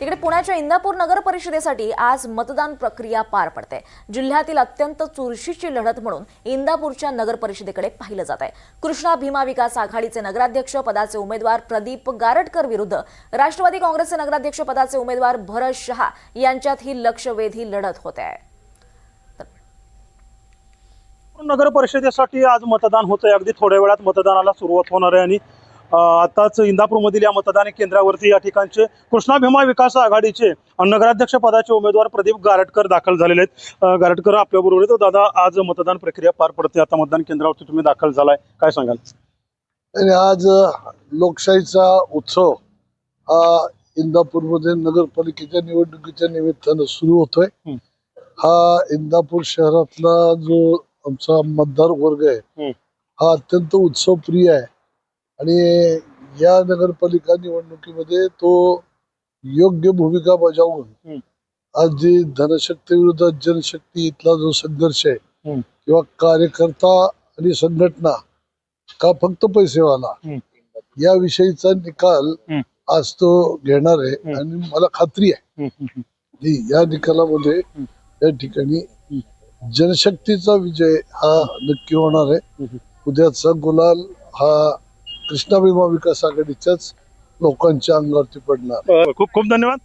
तिकडे पुण्याच्या इंदापूर नगर परिषदेसाठी आज मतदान प्रक्रिया पार पडते. जिल्ह्यातील अत्यंत चुरशीची लढत म्हणून इंदापूरच्या नगर परिषदेकडे पाहिलं जात आहे. कृष्णा भीमा विकास आघाडीचे नगराध्यक्ष पदाचे उमेदवार प्रदीप गारटकर विरुद्ध राष्ट्रवादी काँग्रेसचे नगराध्यक्ष पदाचे उमेदवार भरत शहा यांच्यात ही लक्षवेधी लढत होते. आहे नगर परिषदेसाठी आज मतदान होतंय. अगदी थोड्या वेळात मतदानाला सुरुवात होणार आहे आणि आताच इंदापूरमधील या मतदान केंद्रावरती या ठिकाणचे कृष्णा भीमा विकास आघाडीचे नगराध्यक्ष पदाचे उमेदवार प्रदीप गारटकर दाखल झालेले आहेत. गारटकर आपल्याबरोबर आहेत दादा आज मतदान प्रक्रिया पार पडते. आता मतदान केंद्रावरती तुम्ही दाखल झालाय. काय सांगाल? आणि आज लोकशाहीचा उत्सव हा इंदापूरमध्ये नगरपालिकेच्या निवडणुकीच्या निमित्तानं सुरू होतोय. हं. इंदापूर शहरातला जो आमचा मतदार वर्ग आहे. हा अत्यंत उत्सवप्रिय आहे. आणि या नगरपालिका निवडणुकीमध्ये तो योग्य भूमिका बजावून. आज जी धनशक्ती विरोधात जनशक्ती इथला जो संघर्ष आहे. किंवा कार्यकर्ता आणि संघटना का फक्त पैसेवाला. याविषयीचा निकाल. आज तो घेणार आहे. आणि मला खात्री आहे की या निकालामध्ये. या ठिकाणी जनशक्तीचा विजय हा नक्की होणार आहे. उद्याचा गुलाल हा कृष्णा विमा विकास आघाडीच्याच लोकांच्या अंगावरती पडणार. खूप खूप धन्यवाद.